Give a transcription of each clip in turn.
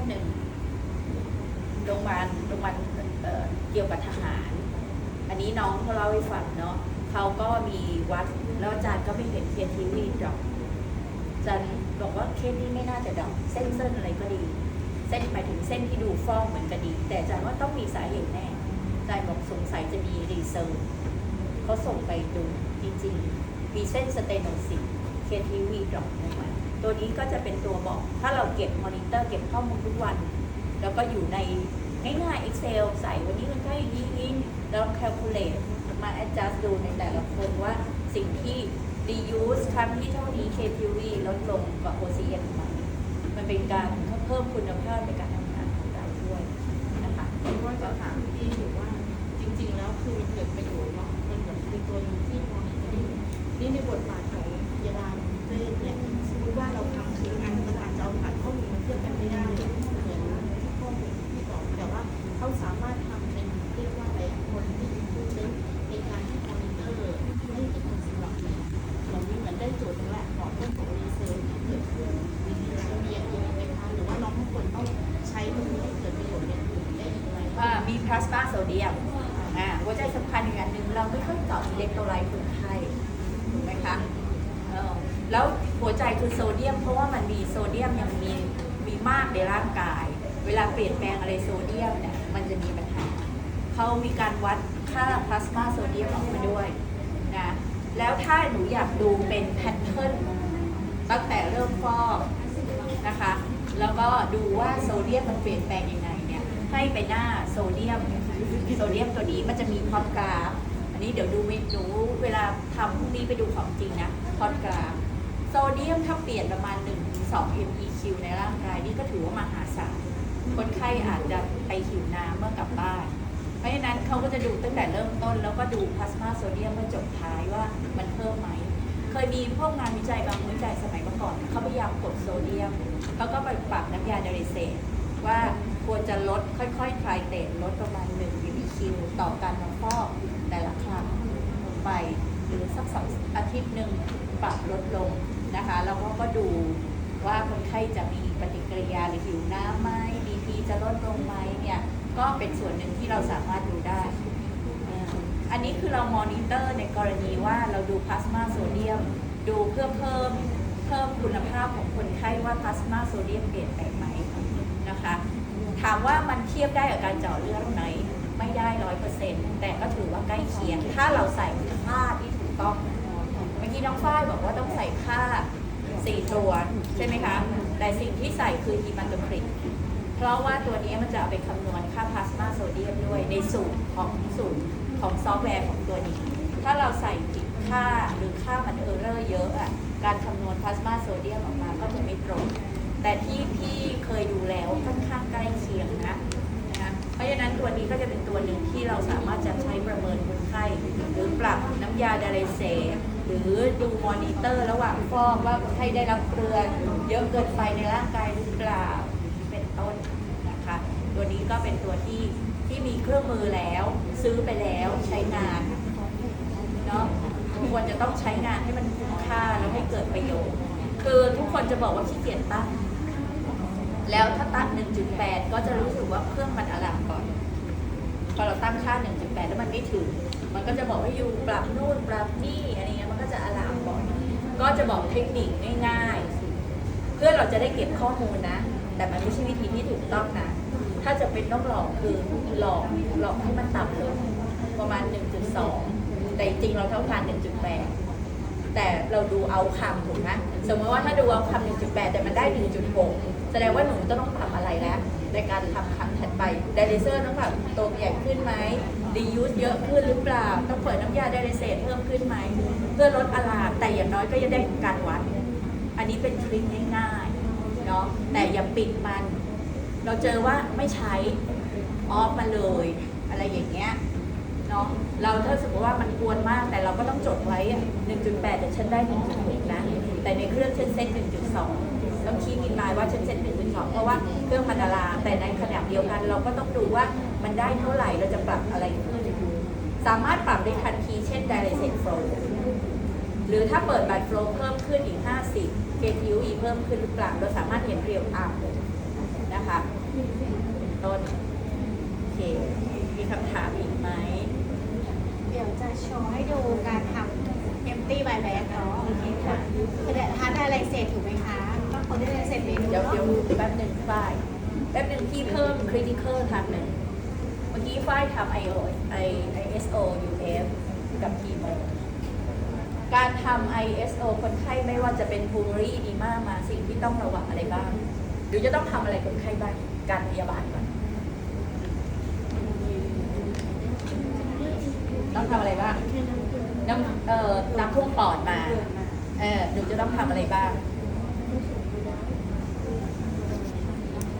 านหนึ่งโรงพยาบาลโรงพยาบาลเกี่ยวกับทหาร อันนี้น้องเขาเล่าให้ฟังเนาะเขาก็มีวัดแล้วอาจารย์ก็ไม่เห็นเทียนทีวีดรอปอาจารย์บอกว่าเคสนี้ไม่น่าจะดรอปเส้นเส้นอะไรก็ดี เส้นหมายถึงเส้นที่ดูฟ้องเหมือนกันดี แต่อาจารย์ว่าต้องมีสาเหตุแน่อาจารย์บอกสงสัยจะมีรีเซิร์ชเขาส่งไปดูจริงๆมีเส้นสเตโนซิสเคทีวีดรอปลงมา ตัวนี้ก็จะเป็นตัวบอก ถ้าเราเก็บมอนิเตอร์เก็บข้อมูลทุกวัน แล้วก็อยู่ในง่ายๆ Excel ใส่วันนี้มันใช่อย่างนี้อย่างนี้แล้ว calculate มา adjust ดูในแต่ละคนว่าสิ่งที่ reuse ครั้งที่เท่านี้ KPV ลดลงกว่า OCM ไหมมันเป็นการเพิ่มคุณภาพในการทำงานของเราด้วยนะคะผมว่าจะถามพี่อยู่ว่าจริง ๆ แล้วคือมันเกิดประโยชน์เนาะมันเหมือนเป็นตัวหนึงที่มองเห็นได้นี่ในบทบาทของยาบา เวชเนี่ยสมมติว่าเราทำคืออันมันอาจจะเอาผ่านข้อมูลมาเทียบกันไม่ได้เหมือนข้อมูลที่บอกแต่ว่าเขาสามารถทำเป็นเรียกว่าอะไรคนที่ผู้ใช้ในการที่มอนิเตอร์ให้เป็นคนสำหรับเนี่ยเหมือนเหมือนได้โจทย์ตรงแรกของเรื่องของรีเซิร์ชที่เกิดขึ้นมีเรียนยังไงไหมคะหรือว่าน้องทุกคนต้องใช้ตรงนี้ให้เกิดประโยชน์อย่างอื่นได้ย่างไงว่ามีพลาสมาโซเดียมอ่าหัวใจสำคัญอีกอันหนึ่งเราไม่ค่อยเจาะอิเล็กโทรไลต์คนไข้ถูกไหมคะเออแล้วหัว ใจคือโซเดียม เพราะว่ามันมีโซเดียมยังมีมีมากในร่างกาย เวลาเปลี่ยนแปลงอะไรโซเดียมเนี่ยมันจะมีปัญหาเขามีการวัดค่าพลาสมาโซเดียมออกมาด้วยนะแล้วถ้าหนูอยากดูเป็นแพทเทิร์นตั้งแต่เริ่มฟอกนะคะ แล้วก็ดูว่าโซเดียมมันเปลี่ยนแปลงยังไงเนี่ยให้ไปหน้าโซเดียมโซเดียมตัวนี้มันจะมีพอดกราฟอันนี้เดี๋ยวดูไม่ดูเวลาทำพรุ่งนี้ไปดูของจริงนะพอดกราฟ โซเดียมถ้าเปลี่ยนประมาณ 1-2 MEQ ในร่างกายนี่ก็ถือว่ามหาศาลคนไข้อาจจะไปหิวน้ำเมื่อกลับบ้าน เพราะฉะนั้นเขาก็จะดูตั้งแต่เริ่มต้น แล้วก็ดูพลาสมาโซเดียมเมื่อจบท้ายว่ามันเพิ่มไหม เคยมีพวกงานวิจัยบางวิจัยสมัยเมื่อก่อนเขาพยายามกดโซเดียมเขาก็ไปปรับน้ำยาเดริเซตว่าควรจะลดค่อยๆคลายเตทลดประมาณ1 mmq ต่อการมาฟอกแต่ละครั้งลงไปหรือสักสองอาทิตย์หนึ่งปรับลดลง นะคะแล้วก็ก็ดูว่าคนไข้จะมีปฏิกิริยาหรือหิวน้ำไหม BP จะลดลงไหมเนี่ยก็เป็นส่วนหนึ่งที่เราสามารถดูได้ อันนี้คือเรามอนิเตอร์ในกรณีว่าเราดูพลาสมาโซเดียม ดูเพื่อเพิ่มเพิ่มคุณภาพของคนไข้ว่าพลาสมาโซเดียมเปลี่ยนแปลงไหมนะคะถามว่ามันเทียบได้กับการเจาะเลือดไหมไม่ได้ร้อยเปอร์เซ็นต์แต่ก็ถือว่าใกล้เคียง ถ้าเราใส่ค่าที่ถูกต้อง เมื่อกี้น้องฝ้ายบอกว่าต้องใส่ค่าสี่ตัวใช่ไหมคะ แต่สิ่งที่ใส่คือฮีมาโตคริกเพราะว่าตัวนี้มันจะเอาไปคำนวณค่าพลาสมาโซเดียมด้วยในสูตรของสูตรของซอฟต์แวร์ของตัวนี้ ถ้าเราใส่ผิดค่าหรือค่ามันเออร์เรอร์เยอะอะ การคำนวณพลาสมาโซเดียมออกมาก็จะไม่ตรง แต่ที่พี่เคยดูแล้วค่อนข้างใกล้เคียงนะนะเพราะฉะนั้นตัวนี้ก็จะเป็นตัวหนึ่งที่เราสามารถจะใช้ประเมินคนไข้หรือปรับน้ำยาดาเรเซ หรือดูมอนิเตอร์ระหว่างฟอกว่าคนไข้ได้รับเกลือเยอะเกินไปในร่างกายหรือเปล่าเป็นต้นนะคะ ตัวนี้ก็เป็นตัวที่ที่มีเครื่องมือแล้ว ซื้อไปแล้วใช้งานเนาะควรจะต้องใช้งานให้มันคุ้มค่าแล้วให้เกิดประโยชน์ คือทุกคนจะบอกว่าขี้เกียจตั้งแล้วถ้าตั้ง1.8 ก็จะรู้สึกว่าเครื่องมันอลามก่อนพอเราตั้งค่า 1.8 แล้วมันไม่ถึง มันก็จะบอกให้อยู่ปรับนู่นปรับนี่อะไรเงี้ยมันก็ จะอลามก่อนก็จะบอกเทคนิคง่ายๆ เพื่อเราจะได้เก็บข้อมูลนะ แต่มันไม่ใช่วิธีที่ถูกต้องนะ ถ้าจะเป็นต้องหลอกคือหลอกหลอกให้มันต่ำลงประมาณ 1.2 แต่จริงเราเท่ากัน1.8 แต่เราดูเอาคำถูกไหมสมมติว่าถ้าดูเอาคำ1.8 แต่มันได้ 1.6 แสดงว่าหนูจะต้องปรับอะไรแล้วในการทำครั้งถัดไปไดเรเซอร์ต้องแบบโตใหญ่ขึ้นไหม รียูสเยอะขึ้นหรือเปล่า ต้องเปิดน้ำยาไดเรเซตเพิ่มขึ้นไหม เพื่อลดอลามแต่อย่างน้อยก็จะได้การวัด อันนี้เป็นทริคง่ายๆเนาะแต่อย่าปิดมัน เราเจอว่าไม่ใช้ออฟมาเลย อะไรอย่างเงี้ยเนาะเราถ้าสมมติว่ามันกวนมากแต่เราก็ต้องจดไว้ 1.8 แต่ฉันได้1.6นะแต่ในเครื่องฉันเซ็ต1.2ต้องชี้กินลายว่าฉันเซ็ต 1.2เพราะว่าเครื่องพันดาราแต่ในขณะเดียวกันเราก็ต้องดูว่ามันได้เท่าไหร่เราจะปรับอะไรขึ้น สามารถปรับได้ทันทีเช่น direct flow หรือถ้าเปิดบัตร flow เพิ่มขึ้นอีก 50 KTU อีเพิ่มขึ้นหรือเปล่าเราสามารถเห็นเรียลไทม์เลยนะคะเป็นต้นโอเคมีคำถามอีกไหม เดี๋ยวจะโชว์ให้ดูการทำ empty by bag เนาะคือเดี๋ยวทานได้อะไรเสร็จถูกไหมคะ คนที่ได้เสร็จเมนูเดี๋ยวเนาะเดี๋ยวแป๊บหนึ่งฝ้ายแป๊บหนึ่งพี่เพิ่ม critical ทางหนึ่งเมื่อกี้ฝ้ายทำ IO I ISO UF กับคีโมการทำ ISO คนไข้ไม่ว่าจะเป็นพูมรีดีมามาสิ่งที่ต้องระวังอะไรบ้าง หรือจะต้องทำอะไรคนไข้บ้างการพยาบาลก่อนต้องทำอะไรบ้างน้ำเอ่อน้ำท่วมปอดมาเออหนูจะต้องทำอะไรบ้าง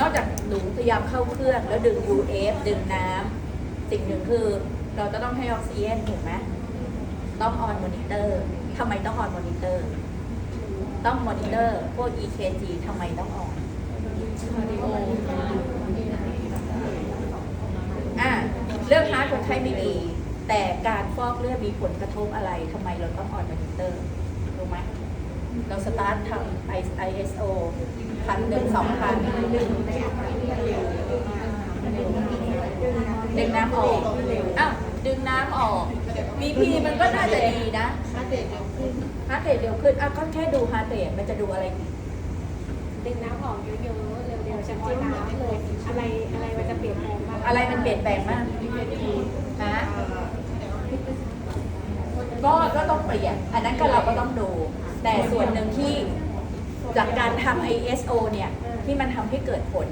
นอกจากหนูพยายามเข้าเครื่องแล้วดึง UF ดึงน้ำสิ่งหนึ่งคือเราจะต้องให้ออกซิเจนถูกไหมต้องออนมอนิเตอร์ทำไมต้องออนมอนิเตอร์ ต้องมอนิเตอร์พวก EKG ทำไมต้องออนอะเรื่องฮาร์ดคนไข้ไม่มี แต่การฟอกเลือดมีผลกระทบอะไรทำไมเราต้องออนมอนิเตอร์ เราสตาร์ททำ ISO พันหนึ่งสองพันดึงน้ำออกอ้าวดึงน้ำออก BP มันก็น่าจะดีนะถ้าเด็กเร็วขึ้นฮาร์ดเรทเร็วขึ้นอ้าวก็แค่ดูฮาร์ดเรทมันจะดูอะไรอีกดึงน้ำออกเยอะๆเร็วๆเฉพาะน้ำเลยอะไรอะไรมันจะเปลี่ยนแปลงบ้างอะไรมันเปลี่ยนแปลงมากฮะก็ก็ต้องเปลี่ยน อันนั้นก็เราก็ต้องดู แต่ส่วนหนึ่งที่จากการทำ ISO เนี่ยที่มันทำให้เกิดผล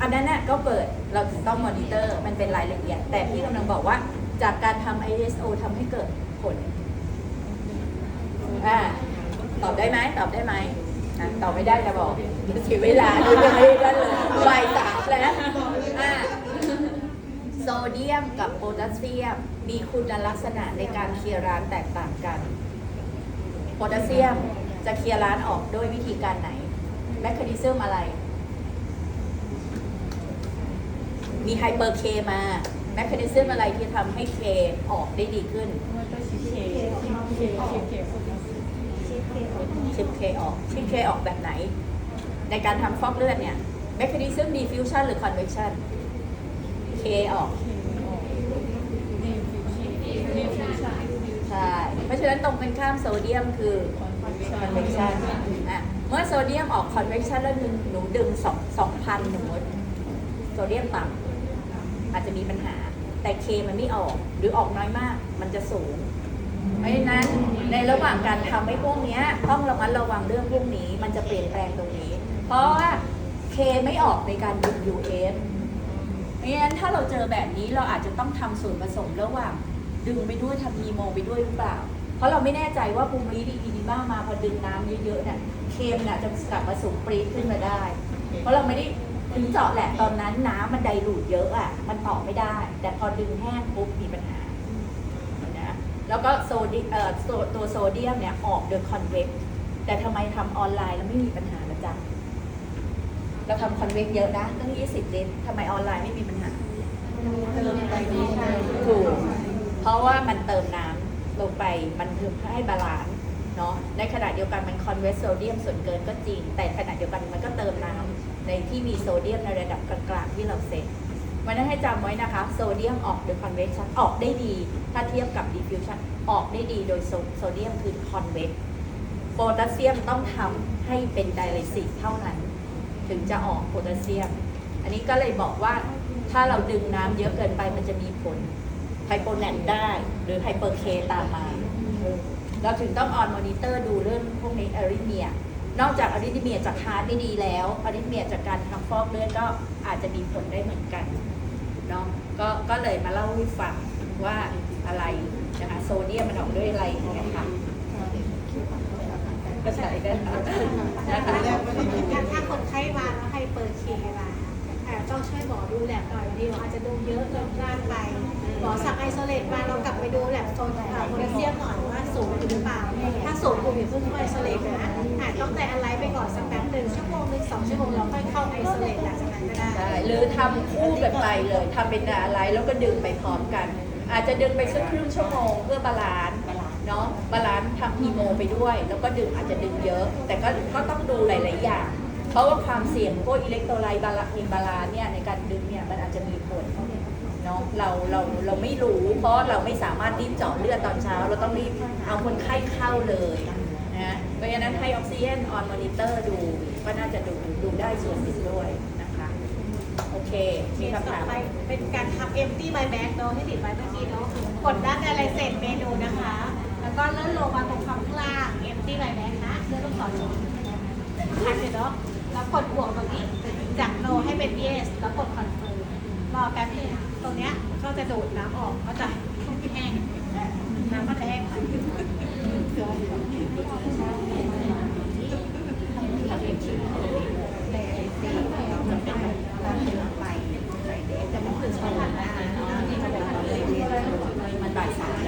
อันนั้นน่ะก็เกิดเราถึงต้องมอนิเตอร์มันเป็นรายละเอียด แต่พี่กำลังบอกว่าจากการทำ ISO ทำให้เกิดผลอ่าตอบได้ไหมตอบได้ไหมตอบไม่ได้จะบอกเสียเวลาดูยังไม่ได้เลยบ่ายสามแล้วอ่าโซเดียมกับโพแทสเซียมมีคุณลักษณะในการเคลียร์ร้านแตกต่างกัน พแทสเซียมจะเคลียร์ร้านออกด้วยวิธีการไหนแมคคานิซึมอะไร มีไฮเปอร์เคมาแมคคานิซึมอะไรที่ทำให้เคออกได้ดีขึ้น ชิปเคออก ชิปเคออกแบบไหน ในการทำฟอกเลือดเนี่ยแมคคานิซึมดีฟิวชันหรือคอนเว c ชันเคออก ใช่ เพราะฉะนั้นตรงเป็นข้ามโซเดียมคือ convection อะเมื่อโซเดียมออก convection แล้วหนูหนูดึงสองสองพันหนูโซเดียมต่ำอาจจะมีปัญหา แต่เคมันไม่ออกหรือออกน้อยมากมันจะสูงเพราะฉะนั้นในระหว่างการทำไอ้พวกนี้ต้องระมัดระวังเรื่องพวกนี้ มันจะเปลี่ยนแปลงตรงนี้ เพราะว่าเคไม่ออกในการดึง UF เพราะฉะนั้นถ้าเราเจอแบบนี้เราอาจจะต้องทำส่วนผสมระหว่าง ดึงไปด้วยทำฮีโมไปด้วยหรือเปล่า เพราะเราไม่แน่ใจว่าภูมิดีดีบ้างมาพอดึงน้ำเยอะๆเนี่ยเคมเนี่ยจะกลับมาสูงปรี๊ดขึ้นมาได้ เพราะเราไม่ได้ถึงเจาะแหละตอนนั้นน้ำมันไดรูดเยอะอะ มันออกไม่ได้ แต่พอดึงแห้งปุ๊บมีปัญหานะแล้วก็โซเดียเอ่อโซตัวโซเดียมเนี่ยออกโดยคอนเวกแต่ทำไมทำออนไลน์แล้วไม่มีปัญหาละจ๊ะเราทำคอนเวกเยอะนะตั้ง 20 ลิตรทำไมออนไลน์ไม่มีปัญหาถูกเพ ราะว่ามันเติมน้ำลงไปมันคือให้บาลานซ์เนาะในขณะเดียวกันมันคอนเวสโซเดียมส่วนเกินก็จริง แต่ขณะเดียวกันมันก็เติมน้ำในที่มีโซเดียมในระดับกลางๆที่เราเซ็ตวันนั้นให้จำไว้นะคะโซเดียมออกโดยคอนเวคชันออกได้ดี ถ้าเทียบกับดิฟิวชันออกได้ดีโดยโซโซเดียมคือคอนเวกโพแทสเซียมต้องทำให้เป็นไดไลซิสเท่านั้น ถึงจะออกโพแทสเซียม อันนี้ก็เลยบอกว่าถ้าเราดึงน้ำเยอะเกินไปมันจะมีผล ไฮโปแนนได้ หรือไฮเปอร์เคตามมา เราถึงต้องออนมอนิเตอร์ดูเรื่องพวกนี้อาริเมีย นอกจากอาริเมียจากฮาร์ดไม่ดีแล้วอาริเมียจากการทำฟอกเลือดก็อาจจะมีผลได้เหมือนกันเนาะก็ก็เลยมาเล่าให้ฟังว่าอะไรนะคะโซเดียมมันออกด้วยอะไรนะคะก็ใช่ได้ค่ะนะคะถ้าคนไข้มาแล้วไฮเปอร์เคมา อ่ต้องช่วยหมอดูแลหน่อยดีหมออาจจะดูเยอะจนพลาดไปหมอสั่งไอโซเลตมาเรากลับไปดูแลโซนโพแทสเซียมหน่อยว่าสูงหรือเปล่า ถ้าสูงกลุ่มอย่าเพิ่งเข้าไอโซเลตนะอาจต้องแต่อะไรไปก่อนสักแป๊บหนึ่งชั่วโมงหนึ่งสองชั่วโมงเราค่อยเข้าไอโซเลตหลังจากนั้นก็ได้หรือทำคู่กันไปเลยทำเป็นอะไรแล้วก็ดึงไปพร้อมกัน อาจจะดึงไปสักครึ่งชั่วโมงเพื่อบาลานซ์เนาะบาลานซ์ทำฮีโมไปด้วย แล้วก็ดึงอาจจะดึงเยอะ แต่ก็ก็ต้องดูหลาย ๆ อย่าง เพราะว่าความเสี่ยงพวกอิเล็กโทรไลต์บาลาอินบาลานเนี่ยในการดึงเนี่ยมันอาจจะมีผลเนาะเราเราเราไม่รู้ เพราะเราไม่สามารถรีบเจาะเลือดตอนเช้า เราต้องรีบเอาคนไข้เข้าเลยนะเพราะฉะนั้นให้ออกซิเจนออนมอนิเตอร์ดูก็น่าจะดูดูได้ส่วนหนึ่งด้วยนะคะโอเคมีมีคำต่อถามไปเป็นการทำ empty by bag เนาะที่ติดไว้เมื่อกี้เนาะกดด้านอะไรเสร็จเมนูนะคะ แล้วก็เลื่อนลงมาตรงคำข้างล่าง empty by bag นะเลื่อนลงสอนลงทันเลยเนาะแล้ว กดบวกตรงนี้จาก no ให้เป็น yes แล้วกด confirm รอแป๊บนึงตรงเนี้ยก็จะดูดน้ำออกก็จะแห้งน้ำก็จะแห้งไปมันบ่ายสามแล้วบ่าย